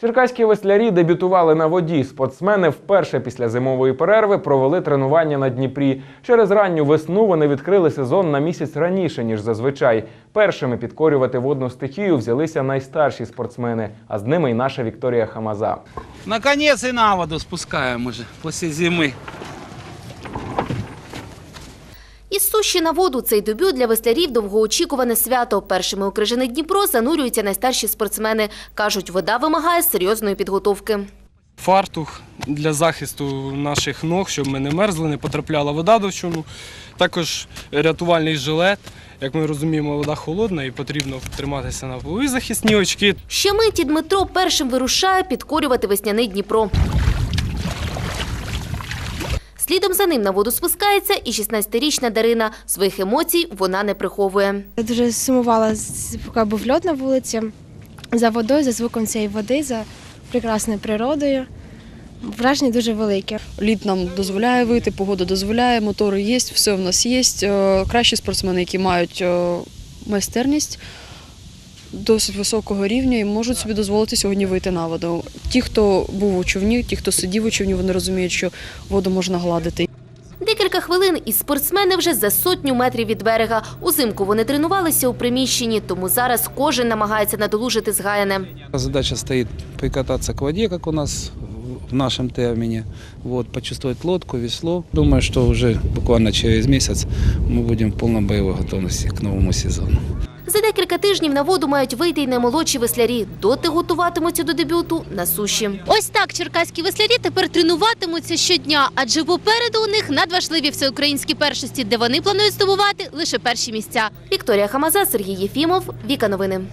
Черкаські веслярі дебютували на воді. Спортсмени вперше після зимової перерви провели тренування на Дніпрі. Через ранню весну вони відкрили сезон на місяць раніше ніж зазвичай. Першими підкорювати водну стихію взялися найстарші спортсмени, а з ними й наша Вікторія Хамаза. Наконець і на воду спускаємо вже після зимы. Із суші на воду цей дебют для веслярів довгоочікуване свято. Першими у крижаний Дніпро занурюються найстарші спортсмени. Кажуть, вода вимагає серйозної підготовки. фартух для захисту наших ног, щоб ми не мерзли, не потрапляла вода до човну. Також рятувальний жилет. Як ми розуміємо, вода холодна і потрібно триматися на полу. І захисні очки. Ще миті Дмитро першим вирушає підкорювати весняний Дніпро. Слідом за ним на воду спускається і 16-річна Дарина. Своїх емоцій вона не приховує. Я дуже сумувала, з- поки був льот на вулиці, за водою, за звуком цієї води, за прекрасною природою. Враження дуже велике. Лід нам дозволяє вийти, погода дозволяє, мотори є, все в нас є. Е, Кращі спортсмени, які мають е, майстерність досить високого рівня і можуть собі дозволити сьогодні вийти на воду. Ті, хто був у човні, ті, хто сидів у човні, вони розуміють, що воду можна гладити. Декілька хвилин і спортсмени вже за сотню метрів від берега. Узимку вони тренувалися у приміщенні, тому зараз кожен намагається надолужити згаяне. Задача стоит прикататься к воде, как у нас в нашем термине, вот, почувствовать лодку, весло. Думаю, что уже буквально через месяц мы будем в полной боевой готовности к новому сезону. За декілька тижнів на воду мають вийти й наймолодші веслярі. Доти готуватимуться до дебюту на суші. Ось так черкаські веслярі тепер тренуватимуться щодня, адже попереду у них надважливі всеукраїнські першості, де вони планують здобувати лише перші місця. Вікторія Хамаза, Сергій Єфімов, Віка Новини.